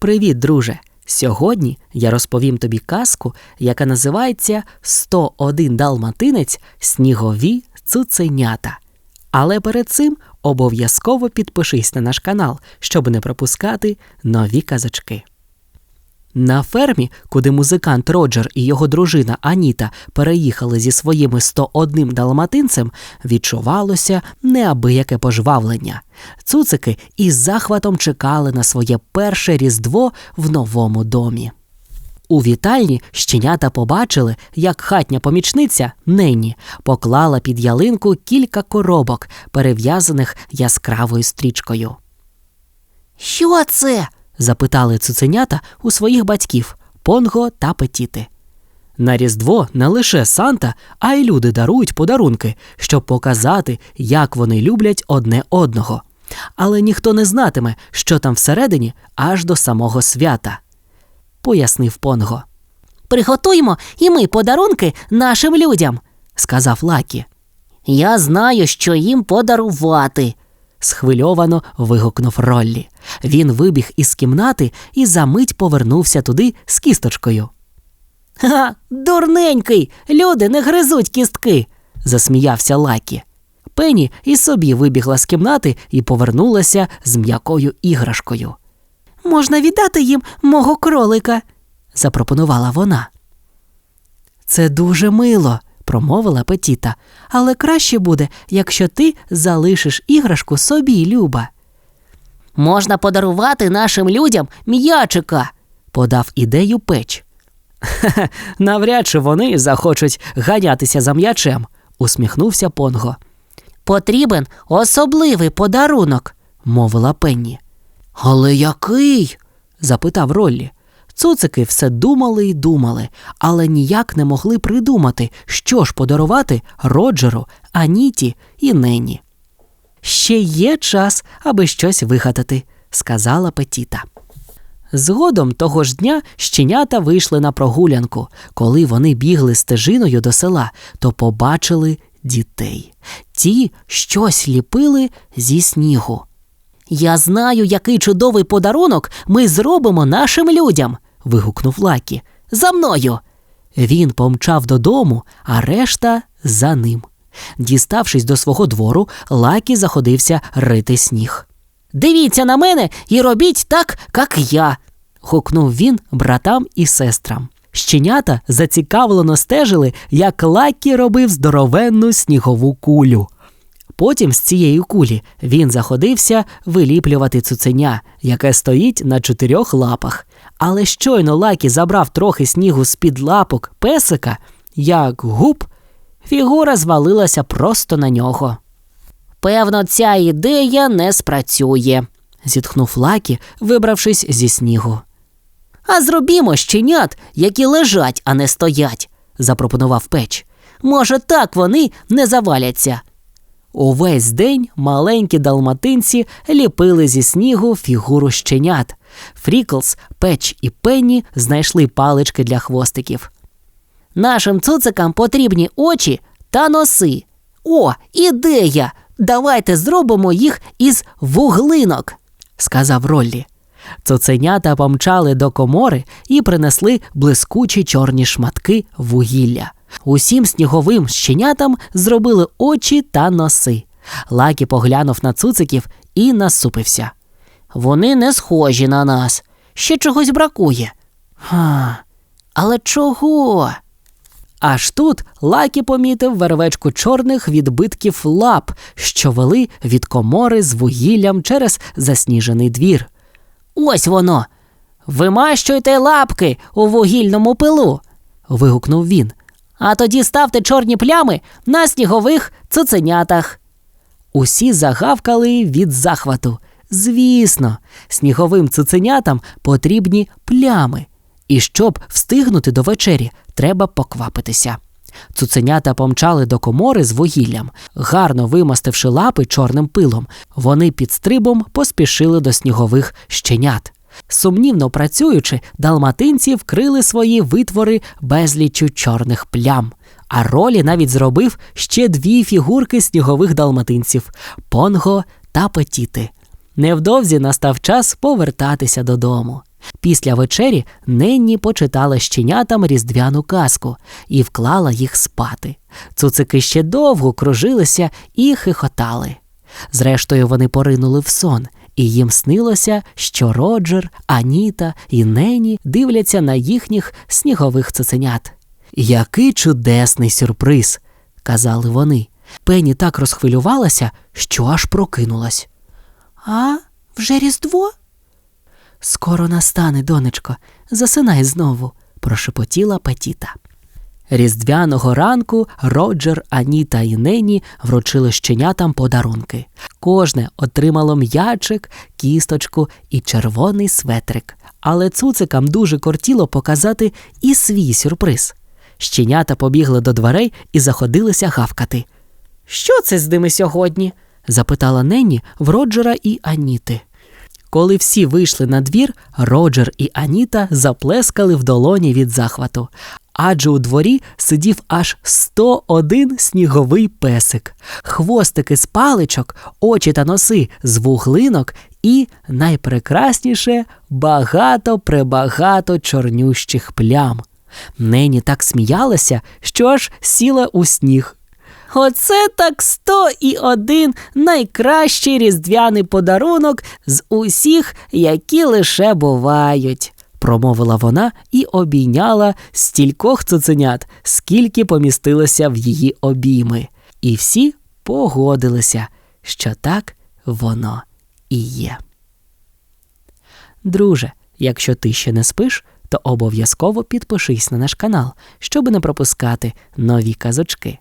Привіт, друже! Сьогодні я розповім тобі казку, яка називається «101 далматинець снігові цуценята. Але перед цим обов'язково підпишись на наш канал, щоб не пропускати нові казочки. На фермі, куди музикант Роджер і його дружина Аніта переїхали зі своїми 101 далматинцем, відчувалося неабияке пожвавлення. Цуцики із захватом чекали на своє перше різдво в новому домі. У вітальні щенята побачили, як хатня помічниця Ненні поклала під ялинку кілька коробок, перев'язаних яскравою стрічкою. Що це? Запитали цуценята у своїх батьків Понго та Петіти. На Різдво не лише Санта, а й люди дарують подарунки, щоб показати, як вони люблять одне одного. Але ніхто не знатиме, що там всередині аж до самого свята, пояснив Понго. Приготуємо і ми подарунки нашим людям, сказав Лакі. Я знаю, що їм подарувати. Схвильовано вигукнув Роллі. Він вибіг із кімнати і за мить повернувся туди з кісточкою. Ха, дурненький, люди не гризуть кістки. засміявся Лакі. Пенні і собі вибігла з кімнати і повернулася з м'якою іграшкою. Можна віддати їм мого кролика. запропонувала вона. Це дуже мило, промовила Петіта, але краще буде, якщо ти залишиш іграшку собі, Люба, Можна подарувати нашим людям м'ячика. подав ідею печ. Хе-хе, навряд чи вони захочуть ганятися за м'ячем, усміхнувся Понго, Потрібен особливий подарунок. мовила Пенні. Але який? запитав Роллі. Цуцики все думали й думали, але ніяк не могли придумати, що ж подарувати Роджеру, Аніті і Ненні. Ще є час, аби щось вигадати, сказала Петіта. Згодом того ж дня щенята вийшли на прогулянку. Коли вони бігли стежиною до села, то побачили дітей. Ті щось ліпили зі снігу. Я знаю, який чудовий подарунок ми зробимо нашим людям. Вигукнув Лакі. За мною. Він помчав додому, а решта за ним. Діставшись до свого двору, Лакі заходився рити сніг. Дивіться на мене і робіть так, як я. Гукнув він братам і сестрам. Щенята зацікавлено стежили, як Лакі робив здоровенну снігову кулю. Потім з цієї кулі він заходився виліплювати цуценя, яке стоїть на чотирьох лапах. Але щойно Лакі забрав трохи снігу з-під лапок песика, як губ, фігура звалилася просто на нього. Певно, ця ідея не спрацює. Зітхнув Лакі, вибравшись зі снігу. А зробімо щенят, які лежать, а не стоять, запропонував печ. Може, так вони не заваляться. Увесь день маленькі далматинці ліпили зі снігу фігуру щенят. Фріклс, Печ і Пенні знайшли палички для хвостиків. Нашим цуцикам потрібні очі та носи. О, ідея! Давайте зробимо їх із вуглинок. сказав Роллі. Цуценята помчали до комори і принесли блискучі чорні шматки вугілля. Усім сніговим щенятам зробили очі та носи. Лакі поглянув на цуциків і насупився. Вони не схожі на нас. Ще чогось бракує. Ха, але чого? Аж тут Лакі помітив вервечку чорних відбитків лап, що вели від комори з вугіллям через засніжений двір. Ось воно. Вимащуйте лапки у вугільному пилу. Вигукнув він. А тоді ставте чорні плями на снігових цуценятах. Усі загавкали від захвату. Звісно, сніговим цуценятам потрібні плями. І щоб встигнути до вечері, треба поквапитися. Цуценята помчали до комори з вугіллям, гарно вимастивши лапи чорним пилом. Вони під стрибом поспішили до снігових щенят. Сумнівно працюючи, далматинці вкрили свої витвори безліччю чорних плям. А Ролі навіть зробив ще дві фігурки снігових далматинців Понго та Петіти. Невдовзі настав час повертатися додому. Після вечері Ненні почитала щенятам різдвяну казку і вклала їх спати. Цуцики ще довго кружилися і хихотали. Зрештою, вони поринули в сон, і їм снилося, що Роджер, Аніта і Нені дивляться на їхніх снігових цуценят. Який чудесний сюрприз, казали вони. Пенні так розхвилювалася, що аж прокинулась. А, вже Різдво? Скоро настане, донечко, засинай знову, прошепотіла Петіта. Різдвяного ранку Роджер, Аніта і Нені вручили щенятам подарунки. Кожне отримало м'ячик, кісточку і червоний светрик. Але цуцикам дуже кортіло показати і свій сюрприз. Щенята побігли до дверей і заходилися гавкати. Що це з ними сьогодні? запитала Ненні в Роджера і Аніти. Коли всі вийшли на двір, Роджер і Аніта заплескали в долоні від захвату. Адже у дворі сидів аж 101 сніговий песик, хвостики з паличок, очі та носи з вуглинок і, найпрекрасніше, багато пребагато чорнющих плям. Нені так сміялася, що аж сіла у сніг. Оце так сто і один найкращий різдвяний подарунок з усіх, які лише бувають, промовила вона і обійняла стількох цуценят, скільки помістилося в її обійми. І всі погодилися, що так воно і є. Друже, якщо ти ще не спиш, то обов'язково підпишись на наш канал, щоб не пропускати нові казочки.